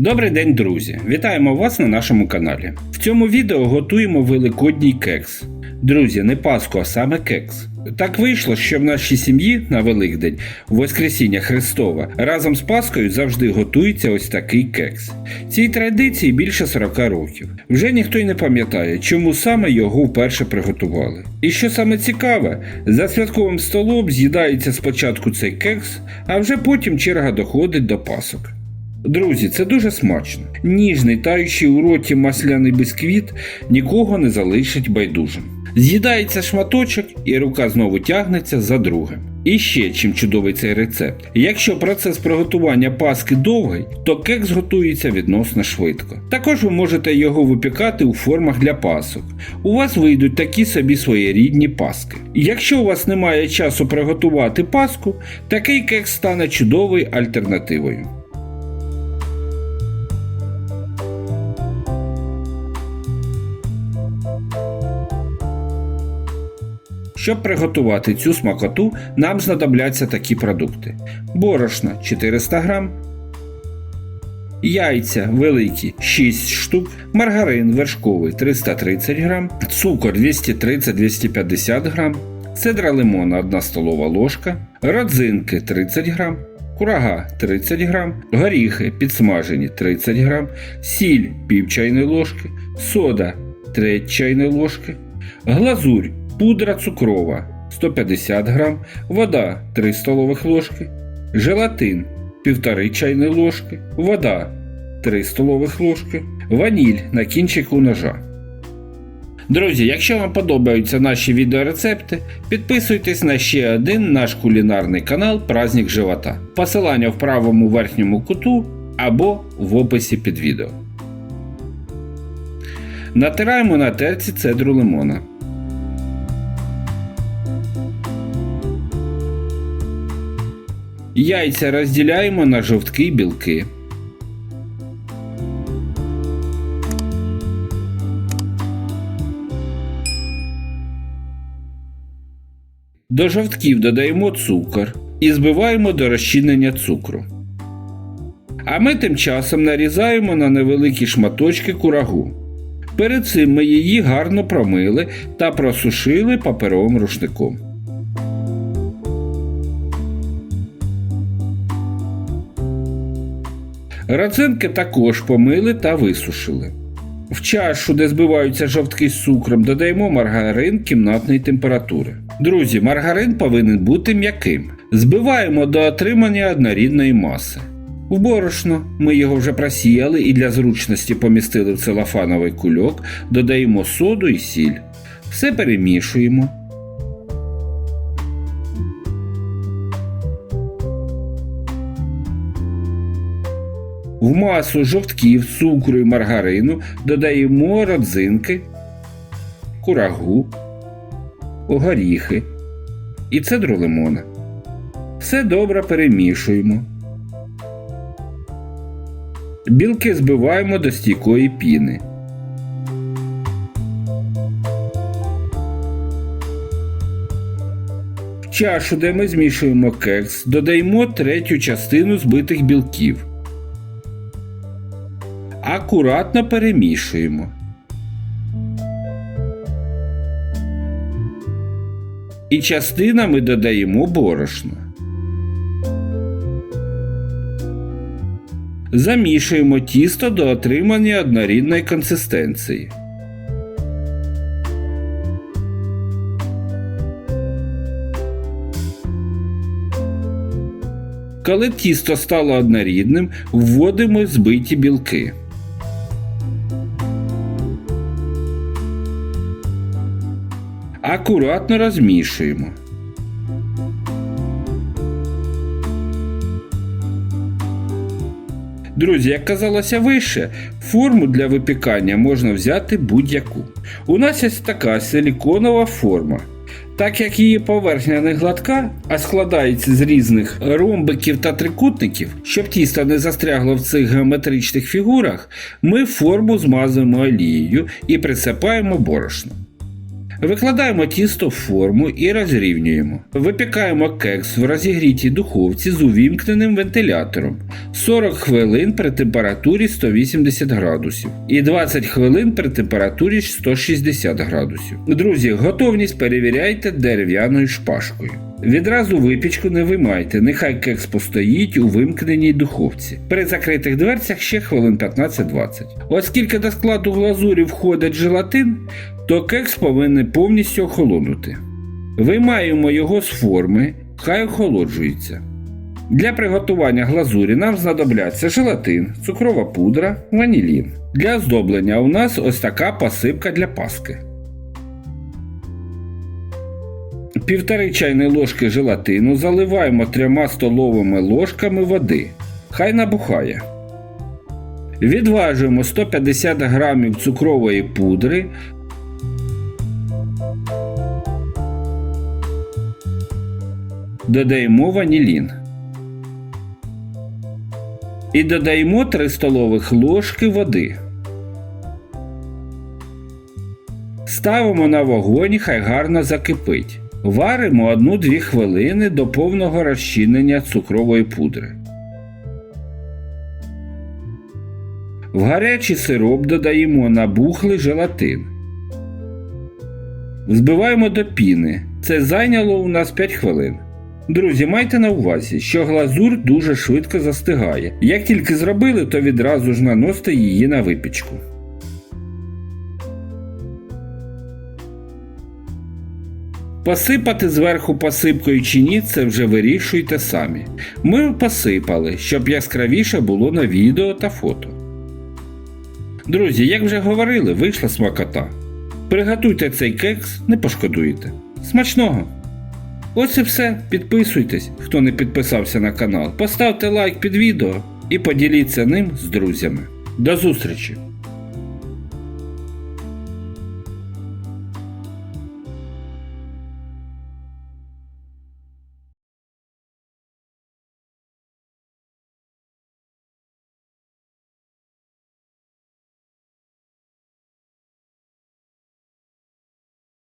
Добрий день, друзі! Вітаємо вас на нашому каналі. В цьому відео готуємо великодній кекс. Друзі, не Пасху, а саме кекс. Так вийшло, що в нашій сім'ї на Великдень, Воскресіння Христова, разом з Паскою завжди готується ось такий кекс. Цій традиції більше 40 років. Вже ніхто й не пам'ятає, чому саме його вперше приготували. І що саме цікаве, за святковим столом з'їдається спочатку цей кекс, а вже потім черга доходить до пасок. Друзі, це дуже смачно. Ніжний, таючий у роті масляний бісквіт нікого не залишить байдужим. З'їдається шматочок, і рука знову тягнеться за другим. І ще чим чудовий цей рецепт. Якщо процес приготування паски довгий, то кекс готується відносно швидко. Також ви можете його випікати у формах для пасок. У вас вийдуть такі собі своєрідні паски. Якщо у вас немає часу приготувати паску, такий кекс стане чудовою альтернативою. Щоб приготувати цю смакоту, нам знадобляться такі продукти: борошно 400 г, яйця великі 6 штук, маргарин вершковий 330 г, цукор 230-250 г, цедра лимона 1 столова ложка, родзинки 30 г, курага 30 г, горіхи підсмажені 30 г, сіль пів чайної ложки, сода 3 чайної ложки, глазурь пудра цукрова 150 г, вода 3 столових ложки, желатин 1,5 чайної ложки, вода 3 столових ложки, ваніль на кінчику ножа. Друзі, якщо вам подобаються наші відеорецепти, підписуйтесь на ще один наш кулінарний канал Праздник Живота. Посилання в правому верхньому куту або в описі під відео. Натираємо на терці цедру лимона. Яйця розділяємо на жовтки і білки. До жовтків додаємо цукор і збиваємо до розчинення цукру. А ми тим часом нарізаємо на невеликі шматочки курагу. Перед цим ми її гарно промили та просушили паперовим рушником. Родзинки також помили та висушили. В чашу, де збиваються жовтки з цукром, додаємо маргарин кімнатної температури. Друзі, маргарин повинен бути м'яким. Збиваємо до отримання однорідної маси. В борошно ми його вже просіяли і для зручності помістили в целофановий кульок, додаємо соду і сіль. Все перемішуємо. В масу жовтків, цукру і маргарину додаємо родзинки, курагу, горіхи і цедру лимона. Все добре перемішуємо. Білки збиваємо до стійкої піни. В чашу, де ми змішуємо кекс, додаємо третю частину збитих білків. Акуратно перемішуємо. І частинами додаємо борошно. Замішуємо тісто до отримання однорідної консистенції. Коли тісто стало однорідним, вводимо збиті білки. Акуратно розмішуємо. Друзі, як казалося вище, форму для випікання можна взяти будь-яку. У нас є така силіконова форма. Так як її поверхня не гладка, а складається з різних ромбиків та трикутників, щоб тісто не застрягло в цих геометричних фігурах, ми форму змазуємо олією і присипаємо борошно. Викладаємо тісто в форму і розрівнюємо. Випікаємо кекс в розігрітій духовці з увімкненим вентилятором 40 хвилин при температурі 180 градусів і 20 хвилин при температурі 160 градусів. Друзі, готовність перевіряйте дерев'яною шпажкою. Відразу випічку не виймайте, нехай кекс постоїть у вимкненій духовці. При закритих дверцях ще хвилин 15-20. Оскільки до складу глазурі входить желатин, то кекс повинен повністю охолонути. Виймаємо його з форми, хай охолоджується. Для приготування глазурі нам знадобляться желатин, цукрова пудра, ванілін. Для оздоблення у нас ось така посипка для паски. Півтори чайної ложки желатину заливаємо трьома столовими ложками води. Хай набухає. Відважуємо 150 грамів цукрової пудри. Додаємо ванілін. І додаємо 3 столових ложки води. Ставимо на вогонь, хай гарно закипить. Варимо 1-2 хвилини до повного розчинення цукрової пудри. В гарячий сироп додаємо набухлий желатин. Збиваємо до піни. Це зайняло у нас 5 хвилин. Друзі, майте на увазі, що глазур дуже швидко застигає. Як тільки зробили, то відразу ж наносите її на випічку. Посипати зверху посипкою чи ні, це вже вирішуйте самі. Ми посипали, щоб яскравіше було на відео та фото. Друзі, як вже говорили, вийшла смакота. Приготуйте цей кекс, не пошкодуєте. Смачного! Ось і все. Підписуйтесь, хто не підписався на канал. Поставте лайк під відео і поділіться ним з друзями. До зустрічі!